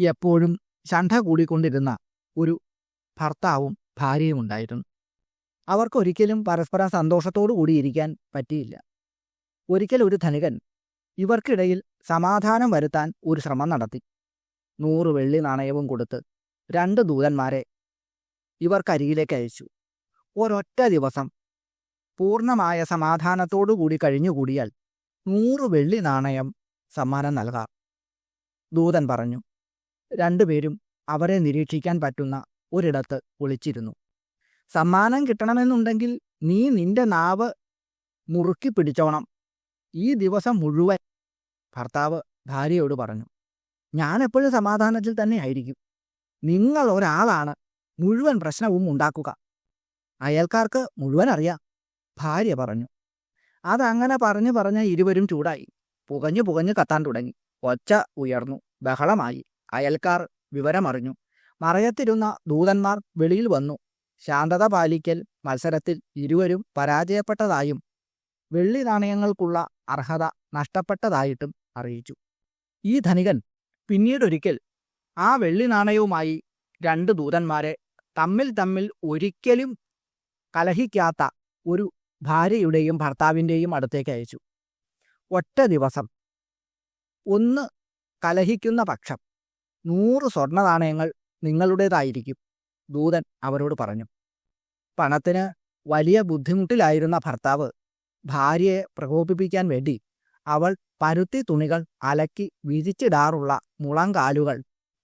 എപ്പോഴും ശണ്ഠ കൂടിക്കൊണ്ടിരുന്ന ഒരു ഭർത്താവും ഭാര്യയും ഉണ്ടായിരുന്നു. അവർക്കൊരിക്കലും പരസ്പരം സന്തോഷത്തോടു കൂടിയിരിക്കാൻ പറ്റിയില്ല. ഒരിക്കൽ ഒരു ധനികൻ ഇവർക്കിടയിൽ സമാധാനം വരുത്താൻ ഒരു ശ്രമം നടത്തി. നൂറ് വെള്ളി നാണയവും കൊടുത്ത് രണ്ട് ദൂതന്മാരെ ഇവർക്കരികിലേക്ക് അയച്ചു. ഒരൊറ്റ ദിവസം പൂർണമായ സമാധാനത്തോടു കൂടി കഴിഞ്ഞുകൂടിയാൽ നൂറ് വെള്ളി നാണയം സമ്മാനം നൽകാം. ദൂതൻ പറഞ്ഞു രണ്ടുപേരും അവരെ നിരീക്ഷിക്കാൻ പറ്റുന്ന ഒരിടത്ത് ഒളിച്ചിരുന്നു സമ്മാനം കിട്ടണമെന്നുണ്ടെങ്കിൽ നീ നിന്റെ നാവ് മുറുക്കി പിടിച്ചോണം. ഈ ദിവസം മുഴുവൻ ഭർത്താവ് ഭാര്യയോട് പറഞ്ഞു ഞാൻ എപ്പോഴും സമാധാനത്തിൽ തന്നെ ആയിരിക്കും. നിങ്ങൾ ഒരാളാണ് മുഴുവൻ പ്രശ്നവും ഉണ്ടാക്കുക. അയൽക്കാർക്ക് മുഴുവൻ അറിയാം ഭാര്യ പറഞ്ഞു. അതങ്ങനെ പറഞ്ഞു പറഞ്ഞ ഇരുവരും ചൂടായി. പുകഞ്ഞു പുകഞ്ഞു കത്താൻ തുടങ്ങി. ഒച്ച ഉയർന്നു. ബഹളമായി. അയൽക്കാർ വിവരമറിഞ്ഞു. മറയത്തിരുന്ന ദൂതന്മാർ വെളിയിൽ വന്നു. ശാന്തത പാലിക്കൽ മത്സരത്തിൽ ഇരുവരും പരാജയപ്പെട്ടതായും വെള്ളി നാണയങ്ങൾക്കുള്ള അർഹത നഷ്ടപ്പെട്ടതായിട്ടും അറിയിച്ചു. ഈ ധനികൻ പിന്നീടൊരിക്കൽ ആ വെള്ളി നാണയവുമായി രണ്ട് ദൂതന്മാരെ തമ്മിൽ തമ്മിൽ ഒരിക്കലും കലഹിക്കാത്ത ഒരു ഭാര്യയുടെയും ഭർത്താവിന്റെയും അടുത്തേക്ക് അയച്ചു. ഒറ്റ ദിവസം. ഒന്ന് കലഹിക്കുന്ന പക്ഷം. നൂറ് സ്വർണ നാണയങ്ങൾ നിങ്ങളുടേതായിരിക്കും ദൂതൻ അവരോട് പറഞ്ഞു. പണത്തിന് വലിയ ബുദ്ധിമുട്ടിലായിരുന്ന ഭർത്താവ് ഭാര്യയെ പ്രകോപിപ്പിക്കാൻ വേണ്ടി അവൾ പരുത്തി തുണികൾ അലക്കി വിരിച്ചിടാറുള്ള മുളങ്കാലുകൾ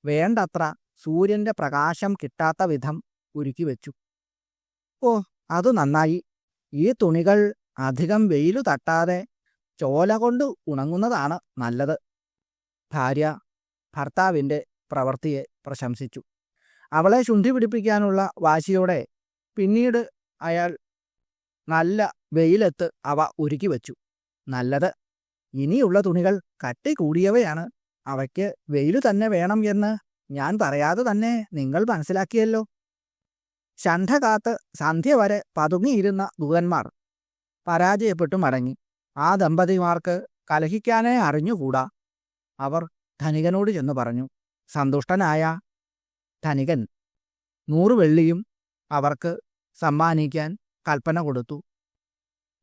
വേണ്ടത്ര സൂര്യന്റെ പ്രകാശം കിട്ടാത്ത വിധം ഒരുക്കി വെച്ചു. ഓ അത് നന്നായി. ഈ തുണികൾ അധികം വെയിലു തട്ടാതെ ചോല കൊണ്ട് ഉണങ്ങുന്നതാണ് നല്ലത്. ഭാര്യ ഭർത്താവിന്റെ പ്രവൃത്തിയെ പ്രശംസിച്ചു. അവളെ ശുണ്ഠി പിടിപ്പിക്കാനുള്ള വാശിയോടെ പിന്നീട് അയാൾ നല്ല വെയിലത്ത് അവ ഒരുക്കി വച്ചു. നല്ലത്. ഇനിയുള്ള തുണികൾ കട്ടി കൂടിയവയാണ് അവയ്ക്ക് വെയിലു തന്നെ വേണം എന്ന് ഞാൻ പറയാതെ തന്നെ നിങ്ങൾ മനസ്സിലാക്കിയല്ലോ. ശണ്ഠ കാത്ത് സന്ധ്യ വരെ പതുങ്ങിയിരുന്ന ദൂതന്മാർ പരാജയപ്പെട്ടു മടങ്ങി. ആ ദമ്പതിമാർക്ക് കലഹിക്കാനേ അറിഞ്ഞുകൂടാ. അവർ ധനികനോട് ചെന്നു പറഞ്ഞു സന്തുഷ്ടനായ ധനികൻ നൂറ് വെള്ളിയും അവർക്ക് സമ്മാനിക്കാൻ കൽപ്പന കൊടുത്തു.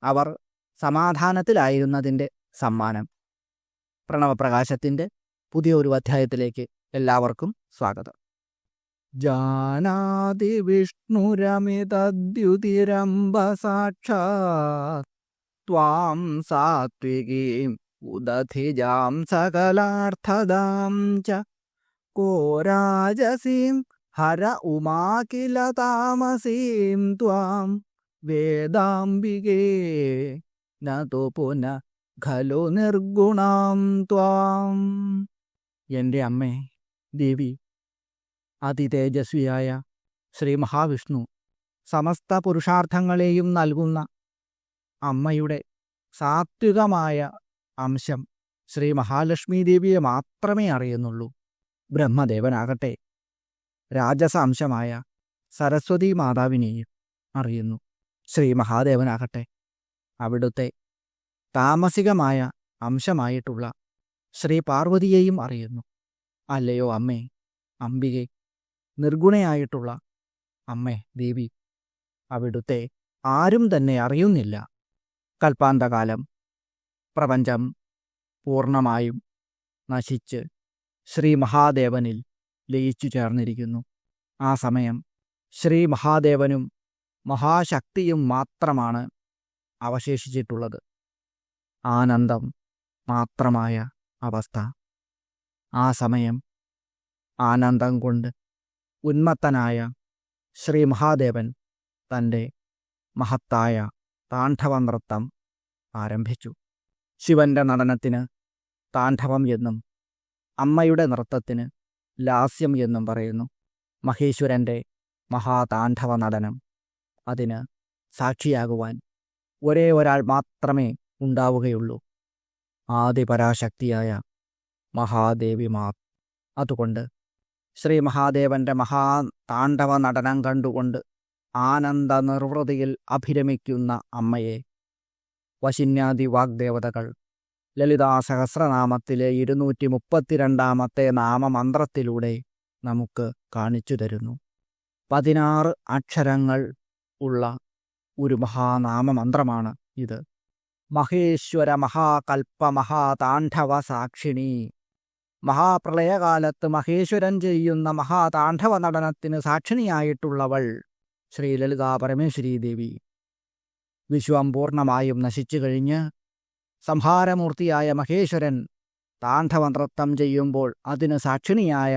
അവർ സമാധാനത്തിലായിരുന്നതിന്റെ സമ്മാനം. പ്രണവപ്രകാശത്തിന്റെ പുതിയ ഒരു അധ്യായത്തിലേക്ക് എല്ലാവർക്കും സ്വാഗതം. ജാനാതി വിഷ്ണുരമിതദ്യുതിരംബ ത്വാം സാത്വികീം ഉദധിജാം സകലാർത്ഥദാം ച. കോ രാജസീം ഹര ഉമാകില താമസീം ത്വാം. വേദാംബികേ നതു പുന ഖലു നിർഗുണാം ത്വാം. എന്റെ അമ്മേ ദേവി അതിതേജസ്വിയായ ശ്രീ മഹാവിഷ്ണു സമസ്ത പുരുഷാർത്ഥങ്ങളെയും നൽകുന്ന അമ്മയുടെ സാത്വികമായ അംശം ശ്രീ മഹാലക്ഷ്മി ദേവിയെ മാത്രമേ അറിയുന്നുള്ളൂ. ബ്രഹ്മദേവനാകട്ടെ. രാജസ അംശമായ സരസ്വതി മാതാവിനെയും അറിയുന്നു. ശ്രീ മഹാദേവനാകട്ടെ. അവിടുത്തെ താമസികമായ അംശമായിട്ടുള്ള ശ്രീ പാർവതിയെയും അറിയുന്നു. അല്ലയോ അമ്മേ അംബികെ നിർഗുണയായിട്ടുള്ള അമ്മേ ദേവി. അവിടുത്തെ ആരും തന്നെ അറിയുന്നില്ല. കൽപ്പാന്തകാലം പ്രപഞ്ചം പൂർണമായും നശിച്ച് ശ്രീ മഹാദേവനിൽ ലയിച്ചു ചേർന്നിരിക്കുന്നു. ആ സമയം ശ്രീ മഹാദേവനും മഹാശക്തിയും മാത്രമാണ് അവശേഷിച്ചിട്ടുള്ളത്. ആനന്ദം മാത്രമായ അവസ്ഥ. ആ സമയം ആനന്ദം കൊണ്ട് ഉന്മത്തനായ ശ്രീ മഹാദേവൻ തന്റെ മഹത്തായ താണ്ഡവ നൃത്തം ആരംഭിച്ചു. ശിവന്റെ നടനത്തിന് താണ്ഡവം എന്നും അമ്മയുടെ നൃത്തത്തിന് ലാസ്യം എന്നും പറയുന്നു. മഹേശ്വരന്റെ മഹാതാണ്ഡവ നടനം അതിന് സാക്ഷിയാകുവാൻ ഒരേ ഒരാൾ മാത്രമേ ഉണ്ടാവുകയുള്ളൂ. ആദിപരാശക്തിയായ മഹാദേവി മാ അതുകൊണ്ട് ശ്രീ മഹാദേവന്റെ മഹാ താണ്ഡവ നടനം കണ്ടുകൊണ്ട് ആനന്ദ നിർവൃതിയിൽ അഭിരമിക്കുന്ന അമ്മയെ വശിന്യാദി വാഗ്ദേവതകൾ ലളിതാ സഹസ്രനാമത്തിലെ ഇരുന്നൂറ്റി മുപ്പത്തിരണ്ടാമത്തെ നാമമന്ത്രത്തിലൂടെ നമുക്ക് കാണിച്ചു തരുന്നു. പതിനാറ് അക്ഷരങ്ങൾ ഉള്ള ഒരു മഹാനാമമന്ത്രമാണ് ഇത്. മഹേശ്വര മഹാകൽപ്പ മഹാതാണ്ഡവ സാക്ഷിണി. മഹാപ്രളയകാലത്ത് മഹേശ്വരൻ ചെയ്യുന്ന മഹാതാണ്ഡവ നടനത്തിന് സാക്ഷിണിയായിട്ടുള്ളവൾ ശ്രീ ലളിതാ പരമേശ്വരി ദേവി വിശ്വം പൂർണമായും നശിച്ചു കഴിഞ്ഞ് സംഹാരമൂർത്തിയായ മഹേശ്വരൻ താണ്ഡവ നൃത്തം ചെയ്യുമ്പോൾ അതിന് സാക്ഷിണിയായ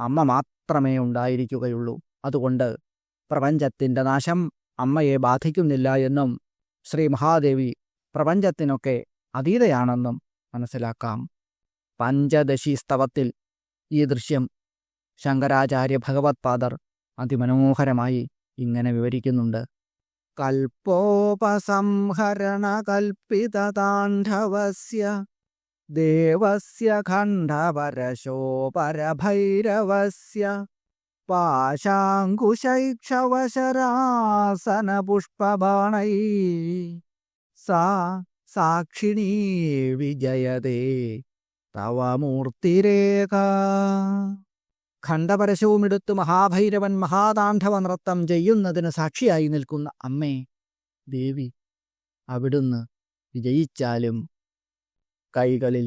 അമ്മ മാത്രമേ ഉണ്ടായിരിക്കുകയുള്ളൂ. അതുകൊണ്ട് പ്രപഞ്ചത്തിന്റെ നാശം അമ്മയെ ബാധിക്കുന്നില്ല എന്നും ശ്രീ മഹാദേവി പ്രപഞ്ചത്തിനൊക്കെ അതീതയാണെന്നും മനസ്സിലാക്കാം. പഞ്ചദശി സ്തവത്തിൽ ഈ ദൃശ്യം ശങ്കരാചാര്യ ഭഗവത്പാദർ അതിമനോഹരമായി ഇങ്ങനെ വിവരിക്കുന്നുണ്ട്. കൽപ്പോപസംഹരണ കൽപ്പിതതാണ്ഡവസ്യ ദേവസ്യ ഖണ്ഡപരശോപരഭൈരവസ്യ പാശാങ്കുശൈക്ഷവശരാസനപുഷ്പബാണൈ സാ സാക്ഷിണീ വിജയതേ തവ മൂർത്തിരേഖ ഖണ്ഡപരശവുമെടുത്ത് മഹാഭൈരവൻ മഹാതാണ്ഡവ നൃത്തം ചെയ്യുന്നതിന് സാക്ഷിയായി നിൽക്കുന്ന അമ്മേ ദേവി അവിടുന്ന് വിജയിച്ചാലും കൈകളിൽ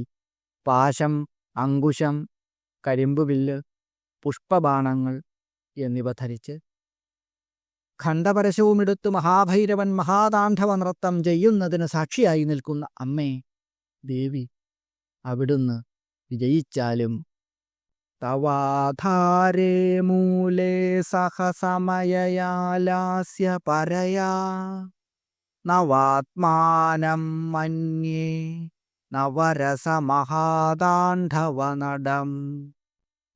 പാശം അങ്കുശം കരിമ്പുവില്ല് പുഷ്പബാണങ്ങൾ എന്നിവ ധരിച്ച് ഖണ്ഡപരശവുമെടുത്ത് മഹാഭൈരവൻ മഹാതാണ്ഡവ നൃത്തം ചെയ്യുന്നതിന് സാക്ഷിയായി നിൽക്കുന്ന അമ്മേ ദേവി അവിടുന്ന് വിജയിച്ചാലും തവാധാരേ മൂലേ സഹസമയയാലാസ്യ പരയാ നവാത്മാനം മന്യേ നവരസമഹാതാണ്ഡവനടം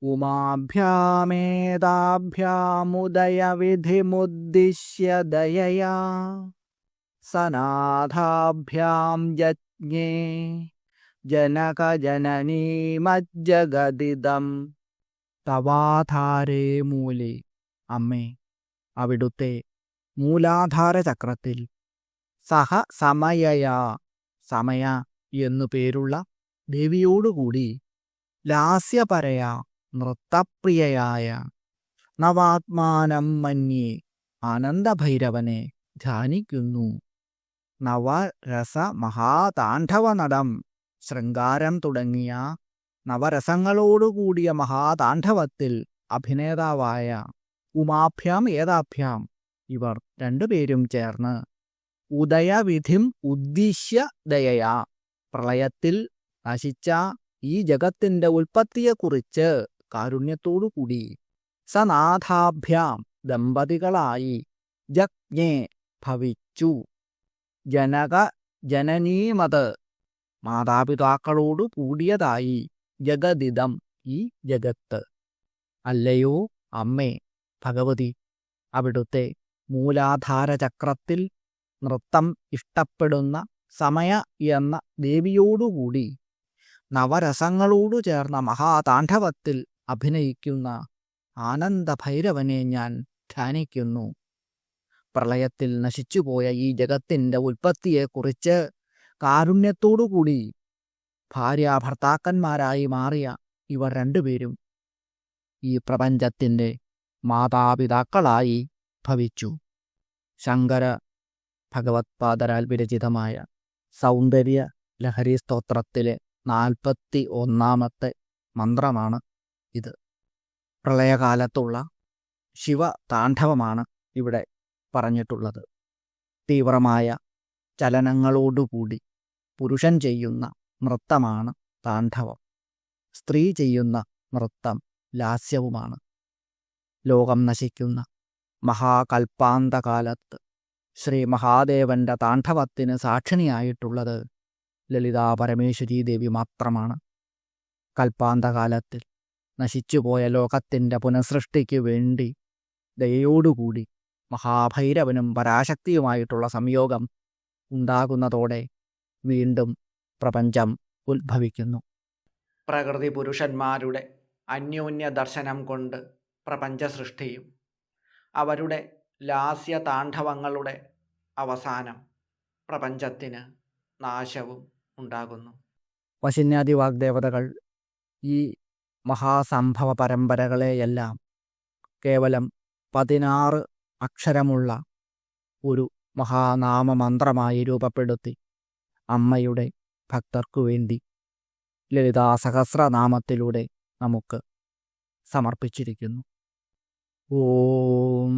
ഉമാഭ്യാമേതാഭ്യാമുദയവിധിമുദ്ദിശ്യ ദയയാ സനാഥാഭ്യാം യജ്ഞേ ജനകജനനീമജ്ജഗദിദം തവാധാരേ മൂലേ. അമ്മേ അവിടുത്തെ മൂലാധാര ചക്രത്തിൽ സഹ സമയയാ സമയ എന്നു പേരുള്ള ദേവിയോടുകൂടി ലാസ്യപരയ നൃത്തപ്രിയയായ നവാത്മാനം മന്യേ ആനന്ദഭൈരവനെ ധ്യാനിക്കുന്നു. നവരസ മഹാതാണ്ഡവ നടം ശൃംഗാരം തുടങ്ങിയ നവരസങ്ങളോടുകൂടിയ മഹാതാണ്ഡവത്തിൽ അഭിനേതാവായ ഉമാഭ്യാം ഏതാഭ്യാം ഇവർ രണ്ടുപേരും ചേർന്ന് ഉദയവിധിം ഉദ്ദേശ്യ ദയയാ പ്രളയത്തിൽ നശിച്ച ഈ ജഗത്തിന്റെ ഉൽപ്പത്തിയെക്കുറിച്ച് കാരുണ്യത്തോടുകൂടി സനാഥാഭ്യാം ദമ്പതികളായി ജജ്ഞേ ഭവിച്ചു. ജനക ജനനീമത് മാതാപിതാക്കളോടു കൂടിയതായി ജഗതിദം ഈ ജഗത്ത്. അല്ലയോ അമ്മേ ഭഗവതി അവിടുത്തെ മൂലാധാരചക്രത്തിൽ നൃത്തം ഇഷ്ടപ്പെടുന്ന സമയ എന്ന ദേവിയോടുകൂടി നവരസങ്ങളോടു ചേർന്ന മഹാതാണ്ഡവത്തിൽ അഭിനയിക്കുന്ന ആനന്ദഭൈരവനെ ഞാൻ ധ്യാനിക്കുന്നു. പ്രളയത്തിൽ നശിച്ചുപോയ ഈ ജഗത്തിന്റെ ഉൽപ്പത്തിയെക്കുറിച്ച് കാരുണ്യത്തോടുകൂടി ഭാര്യ ഭർത്താക്കന്മാരായി മാറിയ ഇവർ രണ്ടുപേരും ഈ പ്രപഞ്ചത്തിന്റെ മാതാപിതാക്കളായി ഭവിച്ചു. ശങ്കര ഭഗവത്പാദരാൽ വിരചിതമായ സൗന്ദര്യ ലഹരി സ്തോത്രത്തിലെ നാൽപ്പത്തി ഒന്നാമത്തെ മന്ത്രമാണ് ഇത്. പ്രളയകാലത്തുള്ള ശിവ താണ്ഡവമാണ് ഇവിടെ പറഞ്ഞിട്ടുള്ളത്. തീവ്രമായ ചലനങ്ങളോടുകൂടി പുരുഷൻ ചെയ്യുന്ന നൃത്തമാണ് താണ്ഡവം. സ്ത്രീ ചെയ്യുന്ന നൃത്തം ലാസ്യവുമാണ്. ലോകം നശിക്കുന്ന മഹാകൽപ്പാന്തകാലത്ത് ശ്രീ മഹാദേവന്റെ താണ്ഡവത്തിന് സാക്ഷിണിയായിട്ടുള്ളത് ലളിതാ പരമേശ്വരി ദേവി മാത്രമാണ്. കൽപ്പാന്തകാലത്തിൽ നശിച്ചുപോയ ലോകത്തിന്റെ പുനഃസൃഷ്ടിക്ക് വേണ്ടി ദയയോടുകൂടി മഹാഭൈരവനും പരാശക്തിയുമായിട്ടുള്ള സംയോഗം ഉണ്ടാകുന്നതോടെ വീണ്ടും പ്രപഞ്ചം ഉത്ഭവിക്കുന്നു. പ്രകൃതി പുരുഷന്മാരുടെ അന്യോന്യ ദർശനം കൊണ്ട് പ്രപഞ്ച സൃഷ്ടിയും അവരുടെ ലാസ്യ താണ്ഡവങ്ങളുടെ അവസാനം പ്രപഞ്ചത്തിന് നാശവും ഉണ്ടാകുന്നു. വശിന്യാദി വാഗ്ദേവതകൾ ഈ മഹാസംഭവ പരമ്പരകളെയെല്ലാം കേവലം പതിനാറ് അക്ഷരമുള്ള ഒരു മഹാനാമമന്ത്രമായി രൂപപ്പെടുത്തി അമ്മയുടെ ഭക്തർക്കു വേണ്ടി ലളിതാ സഹസ്രനാമത്തിലൂടെ നമുക്ക് സമർപ്പിച്ചിരിക്കുന്നു. ഓം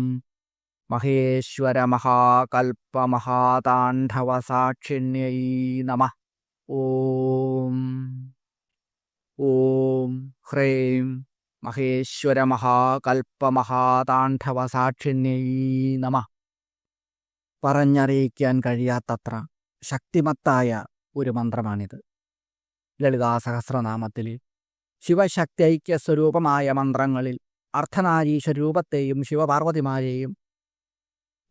മഹേശ്വര മഹാകൽപ്പ മഹാതാണ്ഡവ സാക്ഷിണ്യൈ നമ. ഓം ഓം ഹ്രൈം മഹേശ്വര മഹാകൽപ്പ മഹാതാണ്ഡവ സാക്ഷിണ്യൈ നമ. പറഞ്ഞറിയിക്കാൻ കഴിയാത്തത്ര ശക്തിമത്തായ ഒരു മന്ത്രമാണിത്. ലളിതാ സഹസ്രനാമത്തിൽ ശിവശക്തി സ്വരൂപമായ മന്ത്രങ്ങളിൽ അർദ്ധനാരീശ രൂപത്തെയും ശിവപാർവതിമാരെയും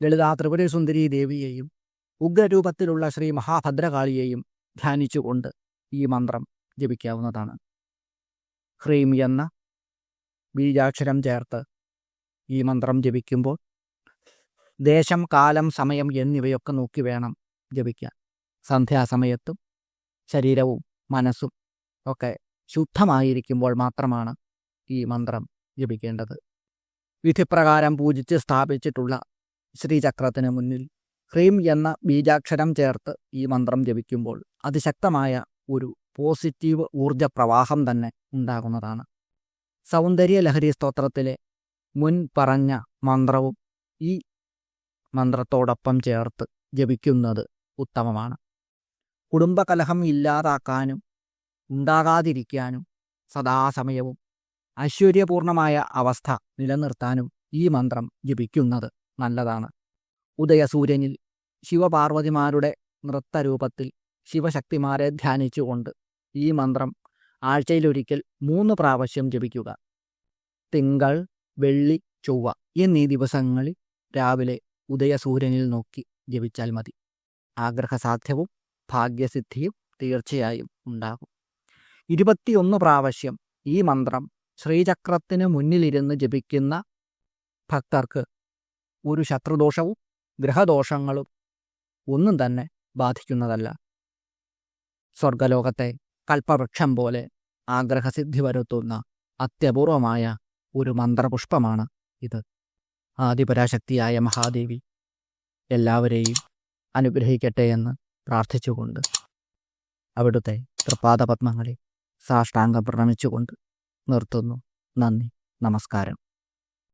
ലളിതാ ത്രിപുര സുന്ദരി ദേവിയെയും ഉഗ്രരൂപത്തിലുള്ള ശ്രീ മഹാഭദ്രകാളിയെയും ധ്യാനിച്ചുകൊണ്ട് ഈ മന്ത്രം ജപിക്കാവുന്നതാണ്. ഹ്രീം എന്ന ബീജാക്ഷരം ചേർത്ത് ഈ മന്ത്രം ജപിക്കുമ്പോൾ ദേശം കാലം സമയം എന്നിവയൊക്കെ നോക്കി വേണം ജപിക്കാൻ. സന്ധ്യാസമയത്തും ശരീരവും മനസ്സും ഒക്കെ ശുദ്ധമായിരിക്കുമ്പോൾ മാത്രമാണ് ഈ മന്ത്രം ജപിക്കേണ്ടത്. വിധിപ്രകാരം പൂജിച്ച് സ്ഥാപിച്ചിട്ടുള്ള ശ്രീചക്രത്തിന് മുന്നിൽ ഹ്രീം എന്ന ബീജാക്ഷരം ചേർത്ത് ഈ മന്ത്രം ജപിക്കുമ്പോൾ അതിശക്തമായ ഒരു പോസിറ്റീവ് ഊർജ പ്രവാഹം തന്നെ ഉണ്ടാകുന്നതാണ്. സൗന്ദര്യലഹരി സ്തോത്രത്തിലെ മുൻ പറഞ്ഞ മന്ത്രവും ഈ മന്ത്രത്തോടൊപ്പം ചേർത്ത് ജപിക്കുന്നത് ഉത്തമമാണ്. കുടുംബകലഹം ഇല്ലാതാക്കാനും ഉണ്ടാകാതിരിക്കാനും സദാസമയവും ഐശ്വര്യപൂർണമായ അവസ്ഥ നിലനിർത്താനും ഈ മന്ത്രം ജപിക്കുന്നത് നല്ലതാണ്. ഉദയസൂര്യനിൽ ശിവപാർവതിമാരുടെ നൃത്തരൂപത്തിൽ ശിവശക്തിമാരെ ധ്യാനിച്ചുകൊണ്ട് ഈ മന്ത്രം ആഴ്ചയിലൊരിക്കൽ മൂന്ന് പ്രാവശ്യം ജപിക്കുക. തിങ്കൾ വെള്ളി ചൊവ്വ എന്നീ ദിവസങ്ങളിൽ രാവിലെ ഉദയസൂര്യനിൽ നോക്കി ജപിച്ചാൽ മതി. ആഗ്രഹസാധ്യവും ഭാഗ്യസിദ്ധിയും തീർച്ചയായും ഉണ്ടാകും. ഇരുപത്തിയൊന്ന് പ്രാവശ്യം ഈ മന്ത്രം ശ്രീചക്രത്തിന് മുന്നിലിരുന്ന് ജപിക്കുന്ന ഭക്തർക്ക് ഒരു ശത്രുദോഷവും ഗ്രഹദോഷങ്ങളും ഒന്നും തന്നെ ബാധിക്കുന്നതല്ല. സ്വർഗലോകത്തെ കൽപ്പവൃക്ഷം പോലെ ആഗ്രഹസിദ്ധി വരുത്തുന്ന അത്യപൂർവമായ ഒരു മന്ത്രപുഷ്പമാണ് ഇത്. ആദിപരാശക്തിയായ മഹാദേവി എല്ലാവരെയും അനുഗ്രഹിക്കട്ടെ എന്ന് പ്രാർത്ഥിച്ചുകൊണ്ട് അവിടുത്തെ തൃപ്പാദപത്മങ്ങളെ സാഷ്ടാംഗം പ്രണമിച്ചുകൊണ്ട് നിർത്തുന്നു. നന്ദി. നമസ്കാരം.